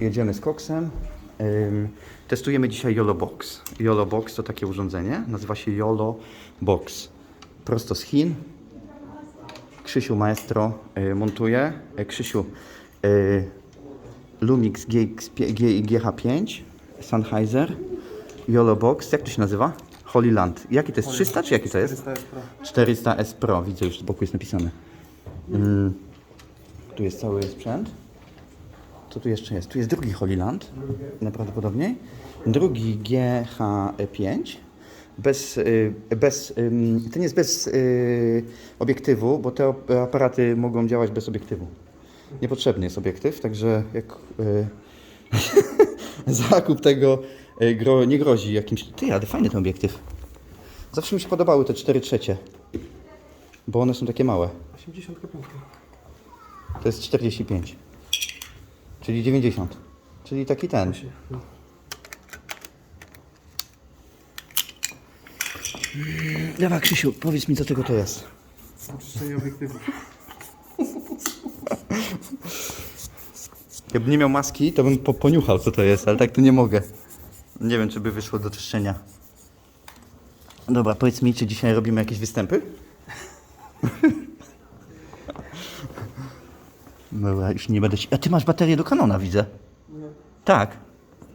jedziemy z koksem. Testujemy dzisiaj YOLO Box. YOLO Box to takie urządzenie, nazywa się YOLO Box. Prosto z Chin. Krzysiu Maestro y, montuje. Y, Krzysiu, y, Lumix GX, G- GH5, Sennheiser, YOLO Box. Jak to się nazywa? Holy Land. Jaki to jest? 300 czy jaki to jest? 400 Pro. 400S Pro, widzę już z boku jest napisane. Mm, tu jest cały sprzęt. Co tu jeszcze jest? Tu jest drugi Holyland, najprawdopodobniej. Drugi GH5. Bez, y, bez, ten jest bez y, obiektywu, bo te aparaty mogą działać bez obiektywu. Niepotrzebny jest obiektyw, także jak y, zakup tego gro, nie grozi jakimś... Ty, ale fajny ten obiektyw. Zawsze mi się podobały te 4 trzecie, bo one są takie małe. 85. To jest 45, czyli 90, czyli taki ten. Dobra, Krzysiu, powiedz mi, co tego to jest. Oczyszczenie obiektywu. Jakbym nie miał maski, to bym po poniuchał, co to jest, ale tak to nie mogę. Nie wiem, czy by wyszło do czyszczenia. Dobra, powiedz mi, czy dzisiaj robimy jakieś występy? Dobra, już nie będę ci... A ty masz baterię do Canona, widzę. Nie. Tak.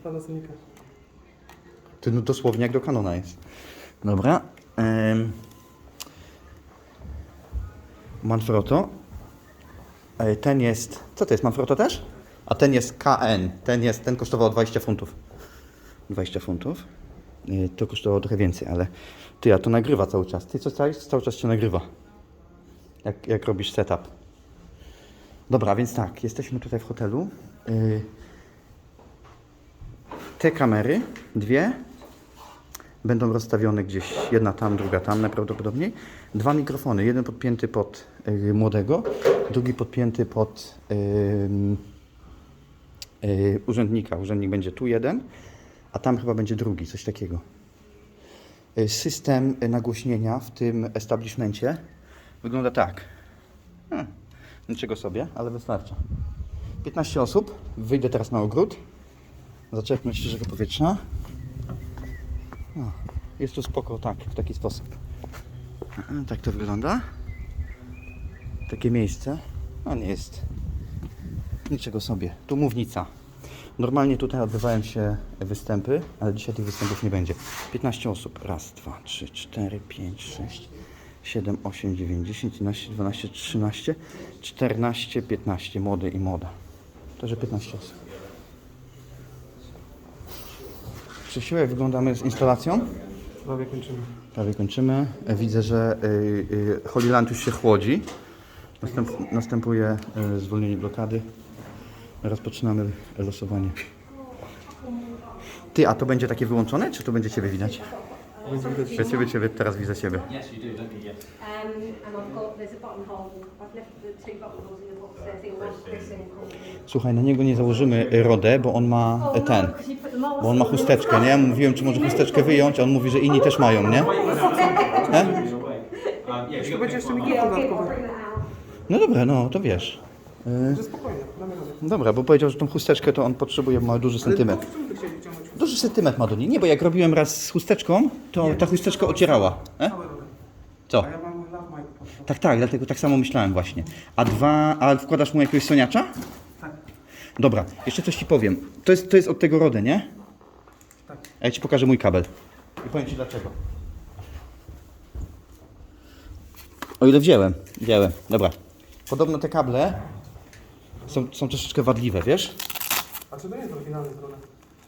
Panasonica. To no dosłownie jak do kanona jest. Dobra. Ym. Manfrotto. E, Ten jest. Co to jest? Manfrotto też? A ten jest KN. Ten jest. Ten kosztował 20 funtów. 20 funtów. Y, To kosztowało trochę więcej, ale ty, a to nagrywa cały czas. Ty co cały, cały czas się nagrywa. Jak, jak robisz setup. Dobra, więc tak, jesteśmy tutaj w hotelu. Y, te kamery, dwie, będą rozstawione gdzieś, jedna tam, druga tam najprawdopodobniej. Dwa mikrofony, jeden podpięty pod y, młodego, drugi podpięty pod y, y, urzędnika. Urzędnik będzie tu jeden, a tam chyba będzie drugi, coś takiego. Y, System nagłośnienia w tym establishmencie wygląda tak. Niczego sobie, ale wystarcza. 15 osób, wyjdę teraz na ogród. Zaczepmy świeżego powietrza. Jest tu spoko, tak, w taki sposób. A, Tak to wygląda. Takie miejsce. No nie jest niczego sobie. Tu mównica. Normalnie tutaj odbywają się występy, ale dzisiaj tych występów nie będzie. 15 osób. Raz, dwa, trzy, cztery, pięć, sześć, siedem, osiem, dziewięć, dziesięć, 11, 12, 13, 14, 15. Młody i młoda. To, że 15 osób. Krzysiu, jak wyglądamy z instalacją? Prawie kończymy. Prawie kończymy. E, Widzę, że y, y, Holyland już się chłodzi. Następ, następuje zwolnienie blokady. Rozpoczynamy losowanie. Ty, a to będzie takie wyłączone, czy to będzie Ciebie widać? Ja Ciebie, Ciebie, teraz widzę Ciebie. Yes, you do, don't you? Yes. Um, and I've got, there's a buttonhole, I've left the two buttonholes in the box there, so you'll want this in called. Słuchaj, na niego nie założymy rodę, bo on ma y, ten. Bo on ma chusteczkę, nie? Ja mówiłem, czy może chusteczkę wyjąć, a on mówi, że inni też mają, nie? E? Um, yeah, To będzie jeszcze Yeah, mikrofon okay, I'll dodatkowy. bring that out. No dobra, no to wiesz. Że spokojnie, damy radę. Dobra, bo powiedział, że tą chusteczkę to on potrzebuje, ma duży sentymetr. Chcieli Duży sentymetr ma do niej. Nie, bo jak robiłem raz z chusteczką, to ta chusteczka ocierała. E? całe? Co? A ja mam. Tak, tak, dlatego tak samo myślałem właśnie. A dwa, a wkładasz mu jakiegoś soniacza? Tak. Dobra, jeszcze coś ci powiem. To jest, to jest od tego Rode, nie? Tak. A ja ci pokażę mój kabel. I powiem ci dlaczego. O ile wziąłem, wziąłem. Dobra. Podobno te kable są, są troszeczkę wadliwe, wiesz? A czy to nie jest oryginalny z Rode?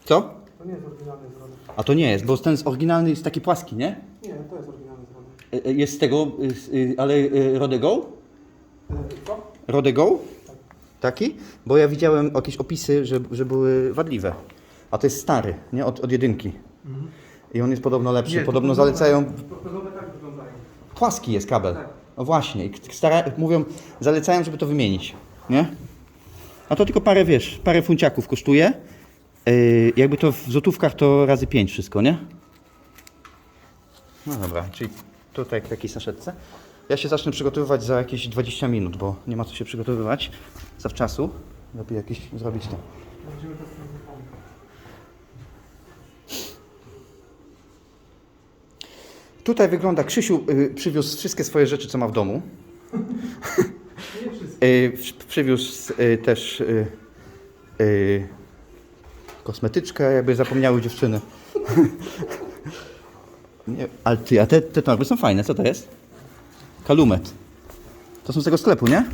Co? To nie jest oryginalny z Rode. A to nie jest, bo ten z oryginalny jest taki płaski, nie? Nie, to jest oryginalny z Rode. E, e, Jest z tego, y, y, ale y, Rode Go? E, Co? Rode Go? Taki? Bo ja widziałem jakieś opisy, że, że były wadliwe. A to jest stary, nie? Od, od jedynki. I on jest podobno lepszy. Nie, to podobno zalecają. to- tak wyglądają. Płaski jest kabel. Tak. No właśnie. I stara, mówią, zalecają, żeby to wymienić. Nie? A to tylko parę, wiesz, parę funciaków kosztuje. Yy, jakby to w złotówkach to razy pięć wszystko, nie? No dobra, czyli tutaj w takiej saszetce. Ja się zacznę przygotowywać za jakieś 20 minut, bo nie ma co się przygotowywać zawczasu. Lepiej jakiś zrobić to. Tutaj wygląda, Krzysiu y, przywiózł wszystkie swoje rzeczy, co ma w domu. Nie wszystko. Y, przy- przywiózł y, też y, y, kosmetyczkę, jakby zapomniały dziewczyny. Nie, ale ty, a te, te torby są fajne, co to jest? Kalumet. To są z tego sklepu, nie?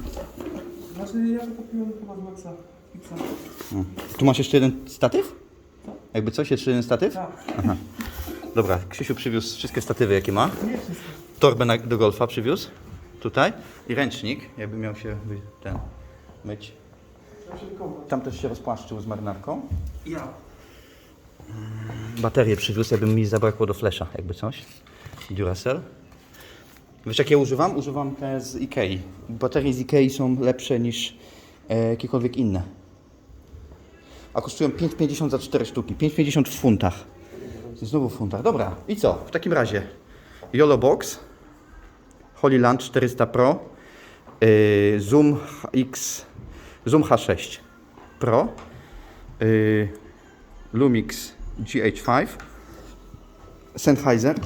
Znaczy ja to kupiłem chyba z Maxa. Tu masz jeszcze jeden statyw? Jakby coś, jeszcze jeden statyw? Tak. Dobra, Krzysiu przywiózł wszystkie statywy, jakie ma. Torbę na, do golfa przywiózł. Tutaj. I ręcznik, jakby miał się wy, ten myć. Tam też się rozpłaszczył z marynarką. Ja. Baterię przywiózł, jakby mi zabrakło do flesza, jakby coś. Duracell. Wiesz, jakie używam? Używam te z Ikei. Baterie z Ikei są lepsze niż e, jakiekolwiek inne. A kosztują 5,50 za 4 sztuki. 5,50 w funtach. Znowu w funtach. Dobra, i co? W takim razie YOLO Box, Holyland 400 Pro, yy, Zoom X, Zoom H6 Pro, yy, Lumix GH5, Sennheiser.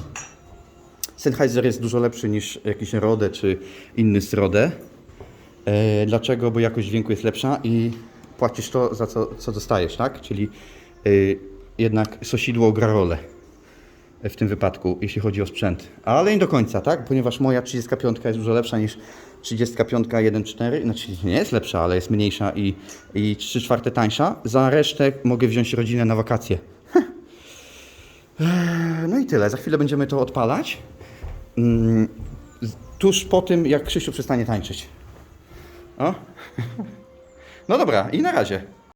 Sennheiser jest dużo lepszy niż jakiś Rode czy inny z Rode. E, dlaczego? Bo jakość dźwięku jest lepsza i płacisz to, za co, co dostajesz, tak? Czyli y, jednak sosidło gra rolę w tym wypadku, jeśli chodzi o sprzęt. Ale nie do końca, tak? Ponieważ moja 35 jest dużo lepsza niż 35 1.4. Znaczy nie jest lepsza, ale jest mniejsza i, i 3 czwarte tańsza. Za resztę mogę wziąć rodzinę na wakacje. No i tyle. Za chwilę będziemy to odpalać. Mm, Tuż po tym, jak Krzysiu przestanie tańczyć. O. No dobra, i na razie.